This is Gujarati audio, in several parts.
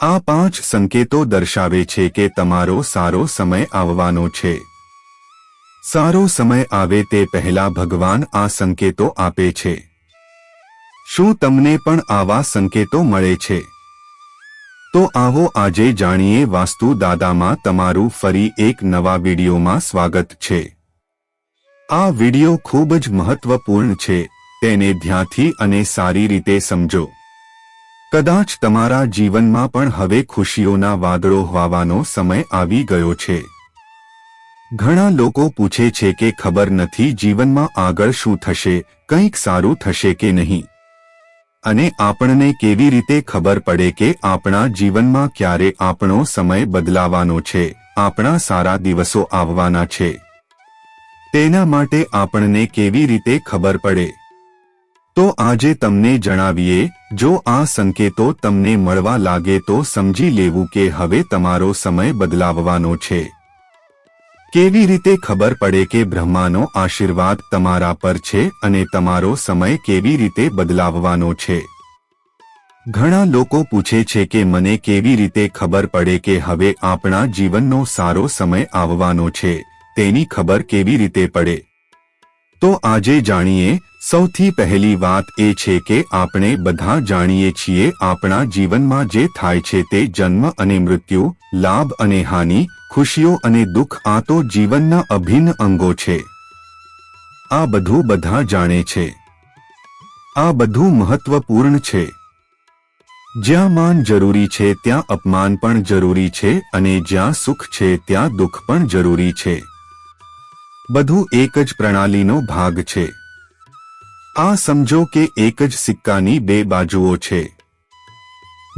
આ પાંચ સંકેતો દર્શાવે છે કે તમારો સારો સમય આવવાનો છે. સારો સમય આવે તે પહેલા ભગવાન આ સંકેતો આપે છે. શું તમને પણ આવા સંકેતો મળે છે? તો આવો આજે જાણીએ વાસ્તુ દાદામાં તમારું ફરી એક નવા વિડીયોમાં સ્વાગત છે. આ વિડિયો ખૂબ જ મહત્વપૂર્ણ છે, તેને ધ્યાનથી અને સારી રીતે સમજો. કદાચ તમારા જીવનમાં પણ હવે ખુશીઓના વાદળો હોવાનો સમય આવી ગયો છે. ઘણા લોકો પૂછે છે કે ખબર નથી જીવનમાં આગળ શું થશે, કંઈક સારું થશે કે નહીં. અને આપણને કેવી રીતે ખબર પડે કે આપણા જીવનમાં ક્યારે આપણો સમય બદલાવાનો છે, આપણા સારા દિવસો આવવાના છે. તેના માટે આપણને કેવી રીતે ખબર પડે? તો આજે તમને જણાવીએ, જો આ સંકેતો તમને મળવા લાગે તો સમજી લેવું કે હવે તમારો સમય બદલાવવાનો છે. કેવી રીતે ખબર પડે કે બ્રહ્માનો આશીર્વાદ તમારા પર છે અને તમારો સમય કેવી રીતે બદલાવવાનો છે? ઘણા લોકો પૂછે છે કે મને કેવી રીતે ખબર પડે કે હવે આપણા જીવનનો સારો સમય આવવાનો છે, તેની ખબર કેવી રીતે પડે? તો આજે જાણીએ સૌથી પહેલી વાત એ છે કે આપણે બધા જાણીએ છીએ આપણા જીવનમાં જે થાય છે તે જન્મ અને મૃત્યુ, લાભ અને હાનિ, ખુશીઓ અને દુઃખ આ તો જીવનના અભિન્ન અંગો છે. આ બધું બધા જાણે છે. આ બધું મહત્વપૂર્ણ છે. જ્યાં માન જરૂરી છે ત્યાં અપમાન પણ જરૂરી છે અને જ્યાં સુખ છે ત્યાં દુઃખ પણ જરૂરી છે. બધું એક જ પ્રણાલીનો ભાગ છે. આ સમજો કે એક જ સિક્કાની બે બાજુઓ છે.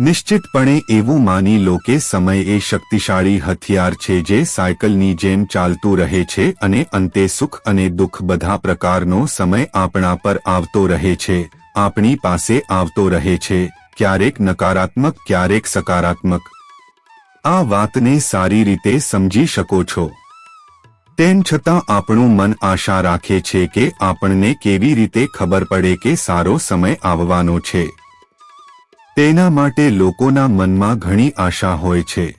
નિશ્ચિતપણે એવું માની લો કે સમય એ શક્તિશાળી હથિયાર છે જે સાયકલની જેમ ચાલતું રહે છે અને અંતે સુખ અને દુઃખ બધા પ્રકારનો સમય આપણા પર આવતો રહે છે, આપણી પાસે આવતો રહે છે, ક્યારેક નકારાત્મક, ક્યારેક સકારાત્મક. આ વાતને સારી રીતે સમજી શકો છો. તેમ છતાં આપણું મન આશા રાખે છે કે આપણને કેવી રીતે ખબર પડે કે સારો સમય આવવાનો છે. તેના માટે લોકોના મનમાં ઘણી આશા હોય છે.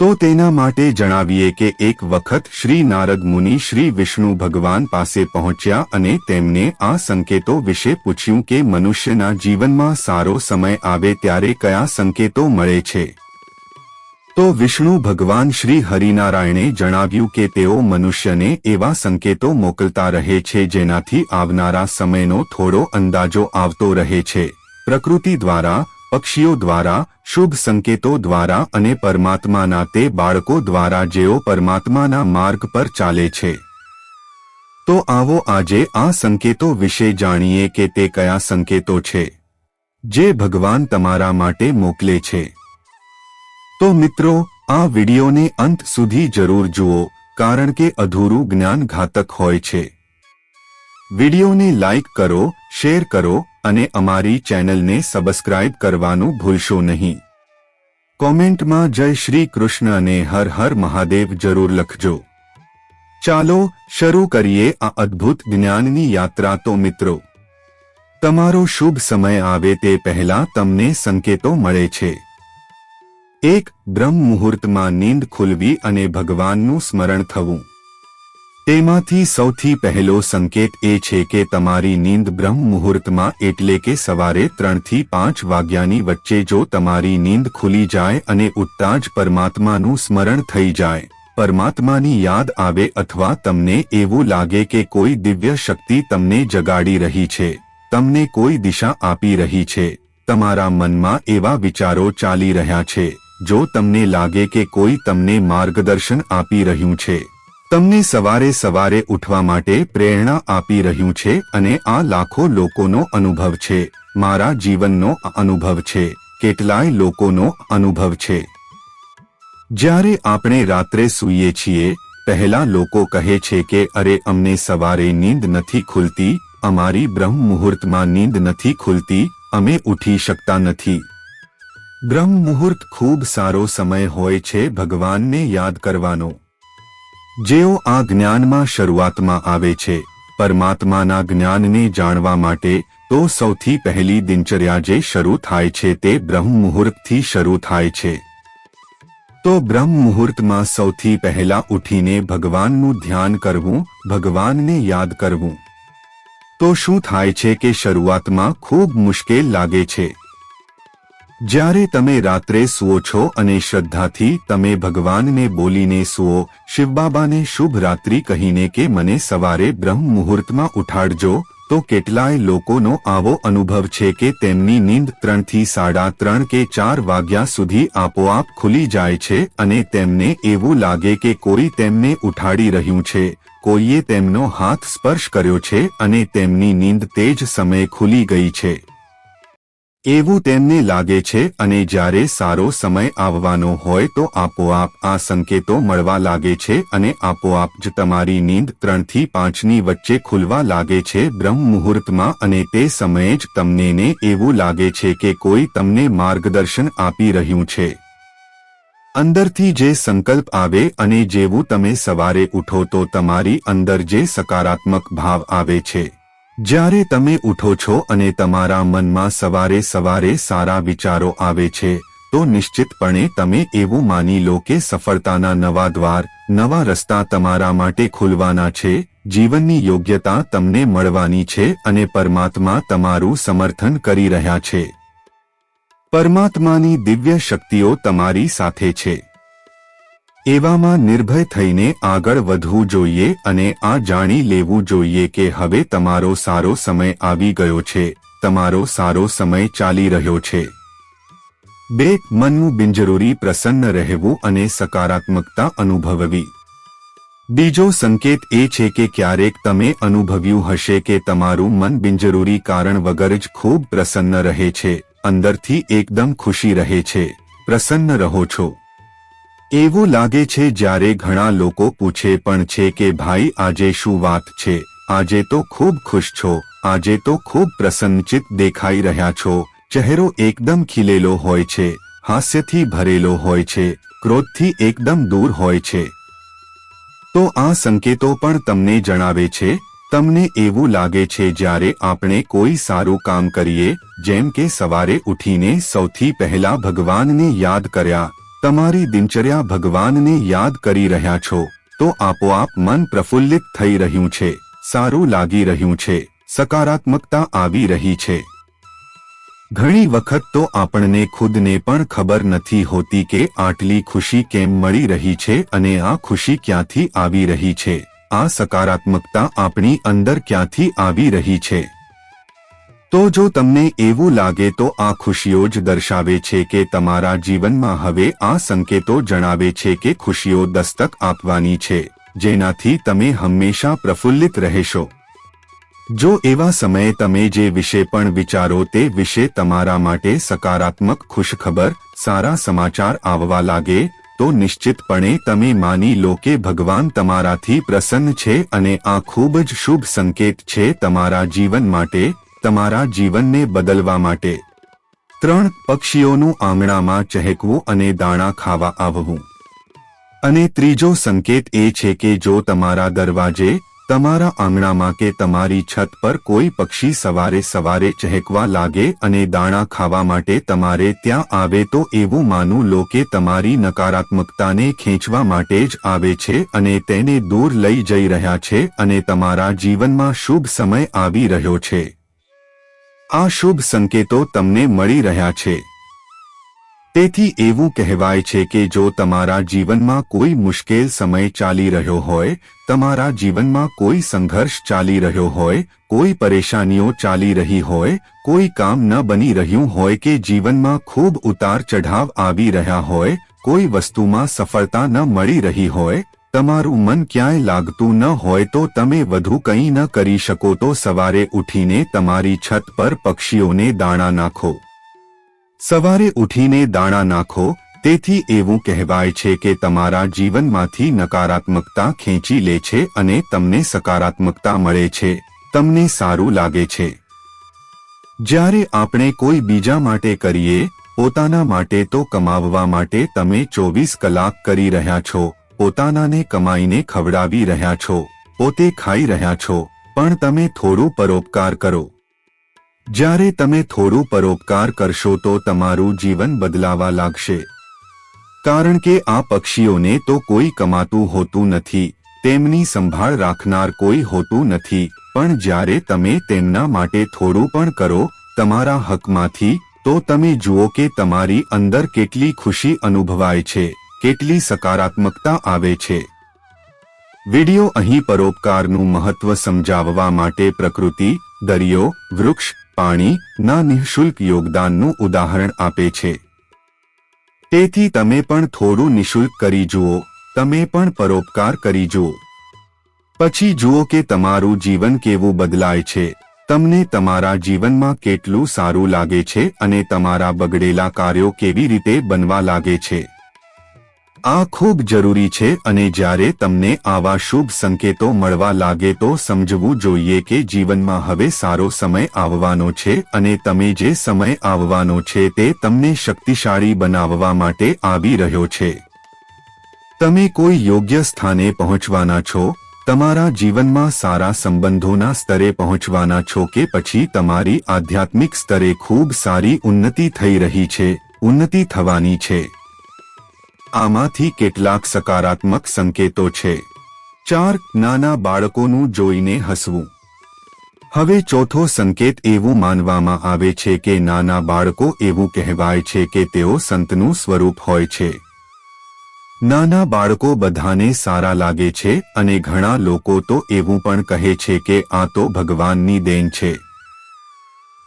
તો તેના માટે જણાવીએ કે એક વખત શ્રી નારદ મુનિ શ્રી વિષ્ણુ ભગવાન પાસે પહોંચ્યા અને તેમને આ સંકેતો વિશે પૂછ્યું કે મનુષ્યના જીવનમાં સારો સમય આવે ત્યારે કયા સંકેતો મળે છે. તો વિષ્ણુ ભગવાન શ્રી હરિનારાયણે જણાવ્યું કે તેઓ મનુષ્યને એવા સંકેતો મોકલતા રહે છે જેનાથી આવનારા સમયનો થોડો અંદાજો આવતો રહે છે. પ્રકૃતિ દ્વારા, પક્ષીઓ દ્વારા, શુભ સંકેતો દ્વારા અને પરમાત્માના તે બાળકો દ્વારા જેઓ પરમાત્માના માર્ગ પર ચાલે છે. તો આવો આજે આ સંકેતો વિશે જાણીએ કે તે કયા સંકેતો છે. જે ભગવાન તમારા માટે મોકલે છે. તો મિત્રો, આ વિડિયોને અંત સુધી જરૂર જુઓ, કારણ કે અધૂરું જ્ઞાન ઘાતક હોય છે. વિડિયોને લાઇક કરો, શેર કરો, અને અમારી ચેનલને સબસ્ક્રાઇબ કરવાનું ભૂલશો નહીં. કોમેન્ટમાં જય શ્રી કૃષ્ણ અને હર હર મહાદેવ જરૂર લખજો. ચાલો, શરૂ કરીએ આ અદ્ભુત જ્ઞાનની યાત્રા તો મિત્રો. તમારો શુભ સમય આવે તે પહેલા તમને સંકેતો મળે છે. એક બ્રહ્મ મુહૂર્તમાં નીંદ ખુલવી અને ભગવાનનું સ્મરણ થવું. તેમાંથી સૌથી પહેલો સંકેત એ છે કે તમારી નીંદ બ્રહ્મ મુહૂર્તમાં એટલે કે સવારે ત્રણથી પાંચ વાગ્યાની વચ્ચે જો તમારી નીંદ ખુલી જાય અને ઉઠતા જ પરમાત્માનું સ્મરણ થઈ જાય, પરમાત્માની યાદ આવે અથવા તમને એવું લાગે કે કોઈ દિવ્ય શક્તિ તમને જગાડી રહી છે, તમને કોઈ દિશા આપી રહી છે, તમારા મનમાં એવા વિચારો ચાલી રહ્યા છે. જો તમને લાગે કે કોઈ તમને માર્ગદર્શન આપી રહ્યું છે, તમને સવારે સવારે ઉઠવા માટે પ્રેરણા આપી રહ્યું છે અને આ લાખો લોકોનો અનુભવ છે, મારા જીવનનો અનુભવ છે, કેટલાય લોકોનો અનુભવ છે. જ્યારે આપણે રાત્રે સૂઈએ છીએ, પહેલા લોકો કહે છે કે, અરે, અમને સવારે નીંદ નથી ખુલતી, અમારી બ્રહ્મ મુહૂર્તમાં નીંદ નથી ખુલતી, અમે ઉઠી શકતા નથી. બ્રહ્મ મુહૂર્ત ખૂબ સારો સમય હોય છે ભગવાનને યાદ કરવાનો. જેઓ આ જ્ઞાનમાં શરૂઆતમાં આવે છે, પરમાત્માના જ્ઞાનને જાણવા માટે તો સૌથી પહેલી દિનચર્યા જે શરૂ થાય છે તે બ્રહ્મ મુહૂર્તથી શરૂ થાય છે. તો બ્રહ્મ મુહૂર્તમાં સૌથી પહેલા ઉઠીને ભગવાનનું ધ્યાન કરવું, ભગવાનને યાદ કરવું. તો શું થાય છે કે શરૂઆતમાં ખૂબ મુશ્કેલ લાગે છે? જ્યારે તમે રાત્રે સુઓ છો અને શ્રદ્ધાથી તમે ભગવાનને બોલીને સુઓ, શિવબાબાને શુભ રાત્રિ કહીને કે મને સવારે બ્રહ્મ મુહૂર્તમાં ઉઠાડજો, તો કેટલાય લોકોનો આવો અનુભવ છે કે તેમની નીંદ ત્રણથી સાડા ત્રણ કે ચાર વાગ્યા સુધી આપોઆપ ખુલી જાય છે અને તેમને એવું લાગે કે કોઈ તેમને ઉઠાડી રહ્યું છે. કોઈએ તેમનો હાથ સ્પર્શ કર્યો છે અને તેમની નીંદ તે જ સમયે ખુલી ગઈ છે. એવું તેમને લાગે છે અને જ્યારે સારો સમય આવવાનો હોય તો આપોઆપ આ સંકેતો મળવા લાગે છે અને આપોઆપ જ તમારી નીંદ ત્રણથી પાંચની વચ્ચે ખુલવા લાગે છે બ્રહ્મ મુહૂર્તમાં અને તે સમયે જ તમનેને એવું લાગે છે કે કોઈ તમને માર્ગદર્શન આપી રહ્યું છે. અંદરથી જે સંકલ્પ આવે અને જેવું તમે સવારે ઉઠો તો તમારી અંદર જે સકારાત્મક ભાવ આવે છે. જ્યારે તમે ઉઠો છો અને તમારા મનમાં સવારે સવારે સારા વિચારો આવે છે, તો નિશ્ચિતપણે તમે એવું માની લો કે સફળતાના નવા દ્વાર, નવા રસ્તા તમારા માટે ખુલવાના છે, જીવનની યોગ્યતા તમને મળવાની છે અને પરમાત્મા તમારું સમર્થન કરી રહ્યા છે. પરમાત્માની દિવ્ય શક્તિઓ તમારી સાથે છે. એવામાં નિર્ભય થઈને આગળ વધવું જોઈએ અને આ જાણી લેવું જોઈએ કે હવે તમારો સારો સમય આવી ગયો છે. તમારો સારો સમય ચાલી રહ્યો છે. બે, મનનું બિનજરૂરી પ્રસન્ન રહેવું અને સકારાત્મકતા અનુભવવી. બીજો સંકેત એ છે કે ક્યારેક તમે અનુભવ્યું હશે કે તમારું મન બિનજરૂરી કારણ વગર જ ખૂબ પ્રસન્ન રહે છે. અંદરથી એકદમ ખુશી રહે છે. પ્રસન્ન રહો છો. એવું લાગે છે જ્યારે ઘણા લોકો પૂછે પણ છે કે, ભાઈ, આજે શું વાત છે? આજે તો ખૂબ ખુશ છો. આજે તો ખૂબ પ્રસન્નચિત દેખાઈ રહ્યા છો. ચહેરો એકદમ ખીલેલો હોય છે. હાસ્યથી ભરેલો હોય છે. ક્રોધથી એકદમ દૂર હોય છે. તો આ સંકેતો પણ તમને જણાવે છે? તમને એવું લાગે છે જ્યારે આપણે કોઈ સારું કામ કરીએ, જેમ કે સવારે ઉઠીને સૌથી પહેલા ભગવાનને યાદ કર્યા તમારી દિનચર્યા ભગવાનને યાદ કરી રહ્યા છો, તો આપોઆપ મન પ્રફુલ્લિત થઈ રહ્યું છે, સારું લાગી રહ્યું છે, સકારાત્મકતા આવી રહી છે. ઘણી વખત તો આપણને ખુદને પણ ખબર નથી હોતી કે આટલી ખુશી કેમ મળી રહી છે અને આ ખુશી ક્યાંથી આવી રહી છે, આ સકારાત્મકતા આપણી અંદર ક્યાંથી આવી રહી છે. તો જો તમને એવું લાગે તો આ ખુશીઓ જ દર્શાવે છે કે તમારા જીવનમાં હવે આ સંકેતો જણાવે છે કે ખુશીઓ દસ્તક આપવાની છે, જેનાથી તમે હંમેશા પ્રફુલ્લિત રહેશો. જો એવા સમયે તમે જે વિશે પણ વિચારો તે વિશે તમારા માટે સકારાત્મક ખુશખબર, સારા સમાચાર આવવા લાગે, તો નિશ્ચિતપણે તમે માની લો કે ભગવાન તમારાથી પ્રસન્ન છે અને આ ખૂબ જ શુભ સંકેત છે તમારા જીવન માટે તમારા જીવનને બદલવા માટે. ત્રણ પક્ષીઓનું આંગણામાં ચહેકવું અને દાણા ખાવા આવવું. અને ત્રીજો સંકેત એ છે કે જો તમારા દરવાજે, તમારા આંગણામાં કે તમારી છત પર કોઈ પક્ષી સવારે સવારે ચહેકવા લાગે અને દાણા ખાવા માટે તમારે ત્યાં આવે તો એવું માનું લો કે તમારી નકારાત્મકતાને ખેંચવા માટે જ આવે છે અને તેને દૂર લઈ જઈ રહ્યા છે અને તમારા જીવનમાં શુભ સમય આવી રહ્યો છે. આ શુભ સંકેતો તમને મળી રહ્યા છે. તેથી એવું કહેવાય છે કે જો તમારા જીવનમાં કોઈ મુશ્કેલ સમય ચાલી રહ્યો હોય, તમારા જીવનમાં કોઈ સંઘર્ષ ચાલી રહ્યો હોય, કોઈ પરેશાનીઓ ચાલી રહી હોય, કોઈ કામ ન બની રહ્યું હોય કે જીવનમાં ખૂબ ઉતાર ચઢાવ આવી રહ્યા હોય, કોઈ વસ્તુમાં સફળતા ન મળી રહી હોય તમારું મન ક્યાંય લાગતું ન હોય તો તમે વધુ કંઈ ન કરી શકો તો સવારે ઉઠીને તમારી છત પર પક્ષીઓને દાણા નાખો. સવારે ઉઠીને દાણા નાખો, તેથી એવું કહેવાય છે કે તમારા જીવનમાંથી નકારાત્મકતા ખેંચી લે છે અને તમને સકારાત્મકતા મળે છે, તમને સારું લાગે છે. જ્યારે આપણે કોઈ બીજા માટે કરીએ, પોતાના માટે તો કમાવવા માટે તમે ચોવીસ કલાક કરી રહ્યા છો પોતાનાને કમાઈને ખવડાવી રહ્યા છો, પોતે ખાઈ રહ્યા છો, પણ તમે થોડું પરોપકાર કરો. જ્યારે તમે થોડું પરોપકાર કરશો તો તમારું જીવન બદલાવા લાગશે. કારણ કે આ પક્ષીઓને તો કોઈ કમાતું હોતું નથી, તેમની સંભાળ રાખનાર કોઈ હોતું નથી, પણ જ્યારે તમે તેમના માટે થોડું પણ કરો, તમારા હકમાંથી, તો તમે જુઓ કે તમારી અંદર કેટલી ખુશી અનુભવાય છે. કેટલી સકારાત્મકતા આવે છે? વિડિયો અહીં પરોપકારનું મહત્વ સમજાવવા માટે પ્રકૃતિ, દરિયો, વૃક્ષ, પાણી, ના નિઃશુલ્ક યોગદાનનું ઉદાહરણ આપે છે. તેથી તમે પણ થોડું નિઃશુલ્ક કરી જુઓ, તમે પણ પરોપકાર કરી જુઓ. પછી જુઓ કે તમારું જીવન કેવું બદલાય છે. તમને તમારા જીવનમાં કેટલું સારું લાગે છે અને તમારા બગડેલા કાર્યો કેવી રીતે બનવા લાગે છે? આ ખૂબ જરૂરી છે અને જ્યારે તમને આવા શુભ સંકેતો મળવા લાગે તો સમજવું જોઈએ કે જીવનમાં હવે સારો સમય આવવાનો છે અને તમે જે સમય આવવાનો છે તે તમને શક્તિશાળી બનાવવા માટે આવી રહ્યો છે. તમે કોઈ યોગ્ય સ્થાને પહોંચવાના છો? તમારા જીવનમાં સારા સંબંધોના સ્તરે પહોંચવાના છો કે પછી તમારી આધ્યાત્મિક સ્તરે ખૂબ સારી ઉન્નતિ થઈ રહી છે? ઉન્નતિ થવાની છે. આમાંથી કેટલાક સકારાત્મક સંકેતો છે. ચાર, નાના બાળકોનું જોઈને હસવું. હવે ચોથો સંકેત એવું માનવામાં આવે છે કે નાના બાળકો એવું કહેવાય છે કે તેઓ સંતનું સ્વરૂપ હોય છે. નાના બાળકો બધાને સારા લાગે છે અને ઘણા લોકો તો એવું પણ કહે છે કે આ તો ભગવાનની દેન છે.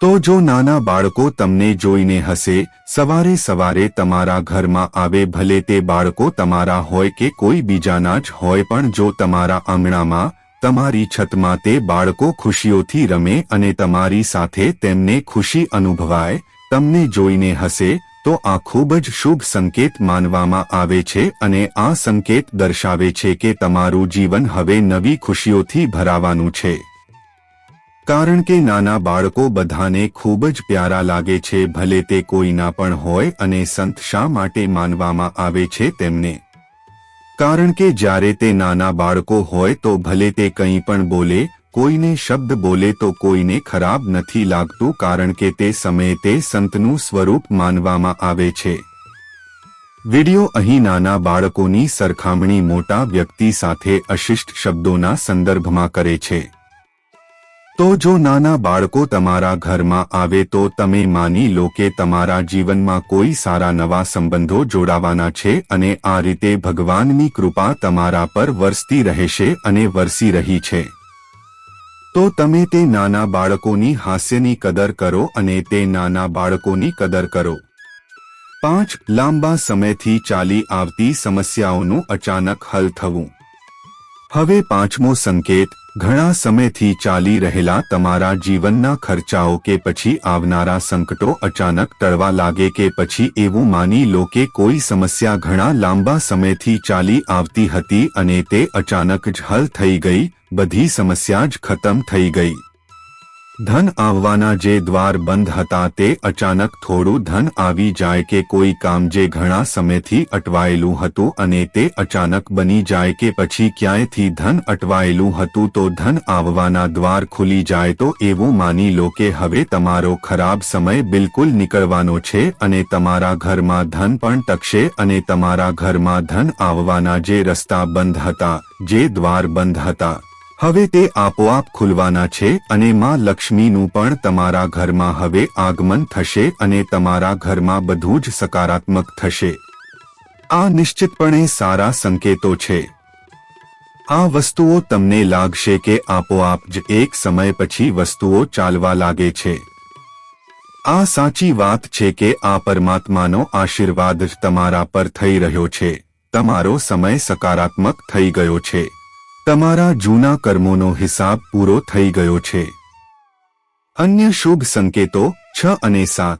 તો જો નાના બાળકો તમને જોઈને હસે, સવારે સવારે તમારા ઘરમાં આવે ભલે તે બાળકો તમારા હોય કે કોઈ બીજાના જ હોય પણ જો તમારા આંગણામાં, તમારી છતમાં તે બાળકો ખુશીઓથી રમે અને તમારી સાથે તેમને ખુશી અનુભવાય, તમને જોઈને હસે, તો આ ખૂબ જ શુભ સંકેત માનવામાં આવે છે અને આ સંકેત દર્શાવે છે કે તમારું જીવન હવે નવી ખુશીઓથી ભરાવાનું છે. કારણ કે નાના બાળકો બધાને ખૂબ જ પ્યારા લાગે છે, ભલે તે કોઈના પણ હોય અને સંત શા માટે માનવામાં આવે છે તેમને. કારણ કે જ્યારે તે નાના બાળકો હોય તો ભલે તે કંઈ પણ બોલે, કોઈને શબ્દ બોલે તો કોઈને ખરાબ નથી લાગતું કારણ કે તે સમયે તે સંતનું સ્વરૂપ માનવામાં આવે છે. વિડિયો અહીં નાના બાળકોની સરખામણી મોટા વ્યક્તિ સાથે અશિષ્ટ શબ્દોના સંદર્ભમાં કરે છે. તો જો નાના બાળકો તમારા ઘરમાં આવે તો તમે માની લો કે તમારા જીવનમાં કોઈ સારા નવા સંબંધો જોડાવાના છે અને આ રીતે ભગવાનની કૃપા તમારા પર વરસતી રહેશે અને વરસી રહી છે. તો તમે તે નાના બાળકોની હાસ્યની કદર કરો અને તે નાના બાળકોની કદર કરો. પાંચ, લાંબા સમયથી ચાલી આવતી સમસ્યાઓનું અચાનક હલ થવું. હવે પાંચમો સંકેત ઘણા સમયથી ચાલી રહેલા તમારા જીવનના ખર્ચાઓ કે પછી આવનારા સંકટો અચાનક ટળવા લાગે કે પછી એવું માની લો કે કોઈ સમસ્યા ઘણા લાંબા સમયથી ચાલી આવતી હતી અને તે અચાનક જ હલ થઈ ગઈ, બધી સમસ્યા જ ખતમ થઈ ગઈ. ધન આવવાના જે દ્વાર બંધ હતા તે અચાનક થોડું ધન આવી જાય કે કોઈ કામ જે ઘણા સમયથી અટવાયેલું હતું અને તે અચાનક બની જાય કે પછી ક્યાંયથી ધન અટવાયેલું હતું તો ધન આવવાના દ્વાર ખુલી જાય તો એવું માની લો કે હવે તમારો ખરાબ સમય બિલકુલ નીકળવાનો છે અને તમારા ઘરમાં ધન પણ ટકશે અને તમારા ઘરમાં ધન આવવાના જે રસ્તા બંધ હતા, જે દ્વાર બંધ હતા. હવે તે આપોઆપ ખુલવાના છે અને માં લક્ષ્મીનું પણ તમારા ઘરમાં હવે આગમન થશે અને તમારા ઘરમાં બધું જ સકારાત્મક થશે. આ નિશ્ચિતપણે સારા સંકેતો છે. આ વસ્તુઓ તમને લાગશે કે આપોઆપ જ એક સમય પછી વસ્તુઓ ચાલવા લાગે છે. આ સાચી વાત છે કે આ પરમાત્માનો આશીર્વાદ જ તમારા પર થઈ રહ્યો છે. તમારો સમય સકારાત્મક થઈ ગયો છે. તમારા જૂના કર્મોનો હિસાબ પૂરો થઈ ગયો છે. અન્ય શુભ સંકેતો છ અને સાત.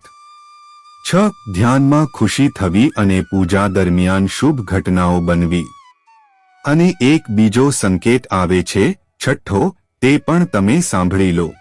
છ, ધ્યાનમાં ખુશી થવી અને પૂજા દરમિયાન શુભ ઘટનાઓ બનવી. અને એક બીજો સંકેત આવે છે, છઠ્ઠો, તે પણ તમે સાંભળી લો.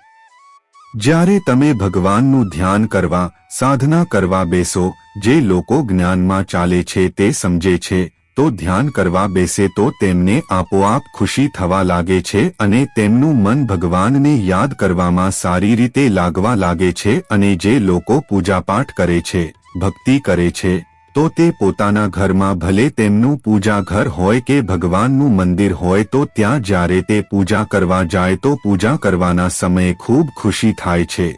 જ્યારે તમે ભગવાનનું ધ્યાન કરવા, સાધના કરવા બેસો, જે લોકો જ્ઞાનમાં ચાલે છે તે સમજે છે. તો ધ્યાન કરવા બેસે તો તેમને આપોઆપ ખુશી થવા લાગે છે અને તેમનું મન ભગવાનને યાદ કરવામાં સારી રીતે લાગવા લાગે છે અને જે લોકો પૂજાપાઠ કરે છે, ભક્તિ કરે છે, તો તે પોતાના ઘરમાં ભલે તેમનું પૂજા ઘર હોય કે ભગવાનનું મંદિર હોય તો ત્યાં જ્યારે તે પૂજા કરવા જાય તો પૂજા કરવાના સમયે ખૂબ ખુશી થાય છે.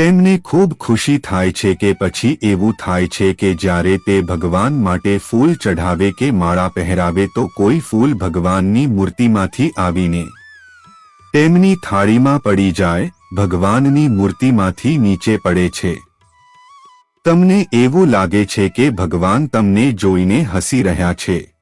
તેમને ખૂબ ખુશી થાય છે કે પછી એવું થાય છે કે જ્યારે તે ભગવાન માટે ફૂલ ચઢાવે કે માળા પહેરાવે તો કોઈ ફૂલ ભગવાનની મૂર્તિમાંથી આવીને તેમની થાળીમાં પડી જાય, ભગવાનની મૂર્તિમાંથી નીચે પડે છે. તમને એવું લાગે છે કે ભગવાન તમને જોઈને હસી રહ્યા છે.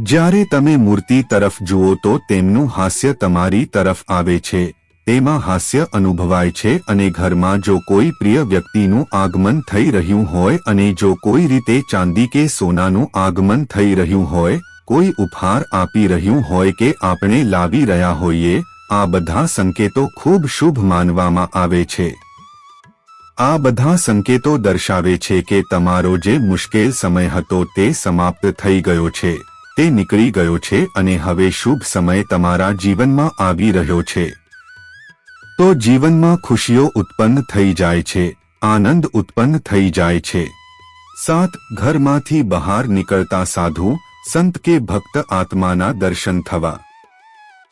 જ્યારે તમે મૂર્તિ તરફ જુઓ તો તેમનું હાસ્ય તમારી તરફ આવે છે. તેમાં હાસ્ય અનુભવાય છે અને ઘરમાં જો કોઈ પ્રિય વ્યક્તિનું આગમન થઈ રહ્યું હોય અને જો કોઈ રીતે ચાંદી કે સોનાનું આગમન થઈ રહ્યું હોય, કોઈ ઉપહાર આપી રહ્યું હોય કે આપણે લાવી રહ્યા હોઈએ, આ બધા સંકેતો ખૂબ શુભ માનવામાં આવે છે. આ બધા સંકેતો દર્શાવે છે કે તમારો જે મુશ્કેલ સમય હતો તે સમાપ્ત થઈ ગયો છે, તે નીકળી ગયો છે અને હવે શુભ સમય તમારા જીવનમાં આવી રહ્યો છે. તો જીવનમાં ખુશીઓ ઉત્પન્ન થઈ જાય છે, આનંદ ઉત્પન્ન થઈ જાય છે. સાત, ઘરમાંથી બહાર નીકળતા સાધુ, સંત કે ભક્ત આત્માના દર્શન થવા.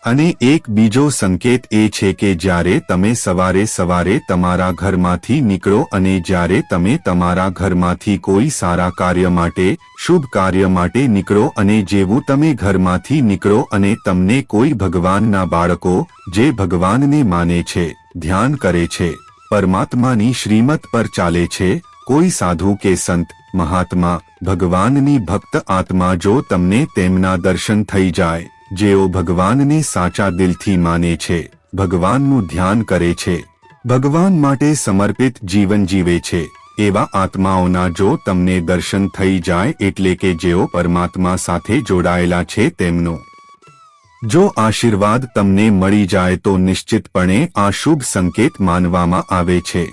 અને એક બીજો સંકેત એ છે કે જ્યારે તમે સવારે સવારે તમારા ઘરમાંથી નીકળો અને જ્યારે તમે તમારા ઘરમાંથી કોઈ સારા કાર્ય માટે, શુભ કાર્ય માટે નીકળો અને જેવું તમે ઘરમાંથી નીકળો અને તમને કોઈ ભગવાનના બાળકો, જે ભગવાનને માને છે, ધ્યાન કરે છે, પરમાત્માની શ્રીમત પર ચાલે છે, કોઈ સાધુ કે સંત, મહાત્મા, ભગવાનની ભક્ત આત્મા જો તમને તેમના દર્શન થઈ જાય. જેઓ ભગવાનને સાચા દિલથી માને છે, ભગવાનનું ધ્યાન કરે છે, ભગવાન માટે સમર્પિત જીવન જીવે છે, એવા આત્માઓના જો તમને દર્શન થઈ જાય એટલે કે જેઓ પરમાત્મા સાથે જોડાયેલા છે તેમનો. જો આશીર્વાદ તમને મળી જાય તો નિશ્ચિતપણે આ શુભ સંકેત માનવામાં આવે છે.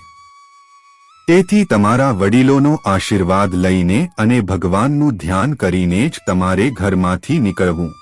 તેથી તમારા વડીલોનો આશીર્વાદ લઈને અને ભગવાનનું ધ્યાન કરીને જ તમારે ઘરમાંથી નીકળવું.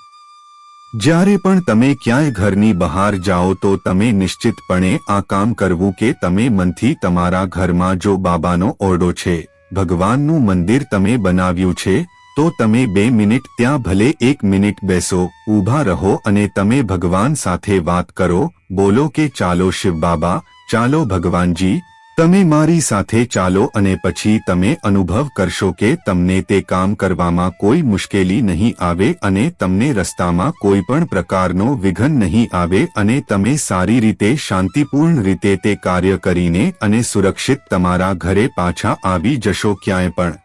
જ્યારે પણ તમે ક્યાંય ઘરની બહાર જાઓ તો તમે નિશ્ચિતપણે આ કામ કરવું કે તમે મનથી તમારા ઘરમાં જો બાબાનો ઓરડો છે, ભગવાનનું મંદિર તમે બનાવ્યું છે, તો તમે બે મિનિટ ત્યાં ભલે એક મિનિટ બેસો, ઊભા રહો અને તમે ભગવાન સાથે વાત કરો, બોલો કે ચાલો શિવ બાબા, ચાલો ભગવાનજી તમે મારી સાથે ચાલો અને પછી તમે અનુભવ કરશો કે તમને તે કામ કરવામાં કોઈ મુશ્કેલી નહીં આવે અને તમને રસ્તામાં કોઈ પણ પ્રકારનો વિઘન નહીં આવે અને તમે સારી રીતે શાંતિપૂર્ણ રીતે તે કાર્ય કરીને અને સુરક્ષિત તમારા ઘરે પાછા આવી જશો ક્યાંય પણ.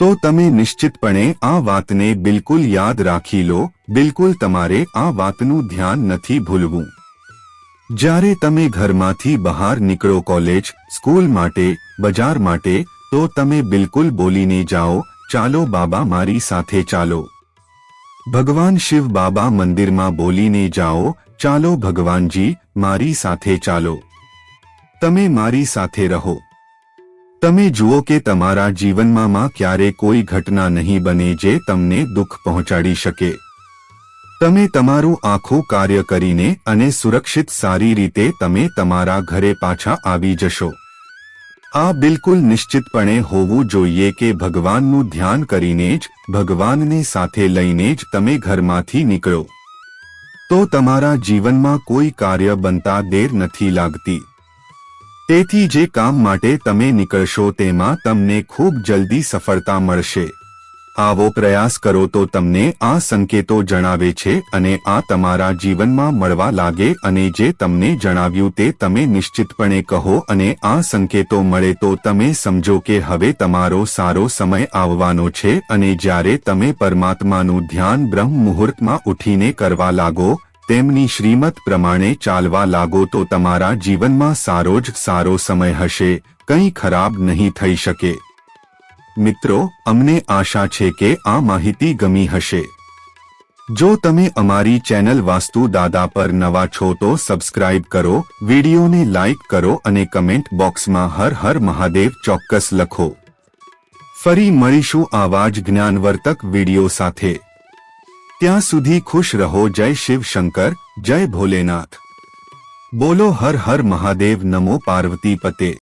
તો તમે નિશ્ચિતપણે આ વાતને બિલકુલ યાદ રાખી લો, બિલકુલ તમારે આ વાતનું ધ્યાન નથી ભૂલવું. જ્યારે તમે ઘરમાંથી બહાર નીકળો કોલેજ, સ્કૂલ માટે, બજાર માટે, તો તમે બિલકુલ બોલીને જાઓ, ચાલો બાબા મારી સાથે ચાલો. ભગવાન શિવ બાબા મંદિરમાં બોલીને જાઓ, ચાલો ભગવાનજી, મારી સાથે ચાલો. તમે મારી સાથે રહો. તમે જુઓ કે તમારા જીવનમાં ક્યારે કોઈ ઘટના નહીં બને જે તમને દુઃખ પહોંચાડી શકે. તમે તમારું આખું કાર્ય કરીને અને સુરક્ષિત સારી રીતે તમે તમારા ઘરે પાછા આવી જશો. આ બિલકુલ નિશ્ચિતપણે હોવું જોઈએ કે ભગવાનનું ધ્યાન કરીને જ, ભગવાનને સાથે લઈને જ તમે ઘરમાંથી નીકળો. તો તમારા જીવનમાં કોઈ કાર્ય બનતા દેર નથી લાગતી. તેથી જે કામ માટે તમે નીકળશો તેમાં તમને ખૂબ જલ્દી સફળતા મળશે. આવો પ્રયાસ કરો તો તમને આ સંકેતો જણાવે છે અને આ તમારા જીવનમાં મળવા લાગે અને જે તમને જણાવ્યું તે તમે નિશ્ચિતપણે કહો અને આ સંકેતો મળે તો તમે સમજો કે હવે તમારો સારો સમય આવવાનો છે અને જ્યારે તમે પરમાત્માનું ધ્યાન બ્રહ્મ મુહૂર્તમાં ઉઠીને કરવા લાગો, તેમની શ્રીમત પ્રમાણે ચાલવા લાગો તો તમારા જીવનમાં સારો જ સારો સમય હશે, કંઈ ખરાબ નહીં થઈ શકે. મિત્રો, અમને આશા છે કે આ માહિતી ગમી હશે. જો તમે અમારી ચેનલ વાસ્તુ દાદા પર નવા છો તો સબસ્ક્રાઇબ કરો, વિડીયોને લાઇક કરો અને કમેન્ટ બોક્સમાં હર હર મહાદેવ ચોક્કસ લખો. ફરી મળીશું આવા જ જ્ઞાનવર્તક વીડિયો સાથે. ત્યાં સુધી ખુશ રહો, જય શિવ શંકર, જય ભોલેનાથ. બોલો હર હર મહાદેવ, નમો પાર્વતી પતે.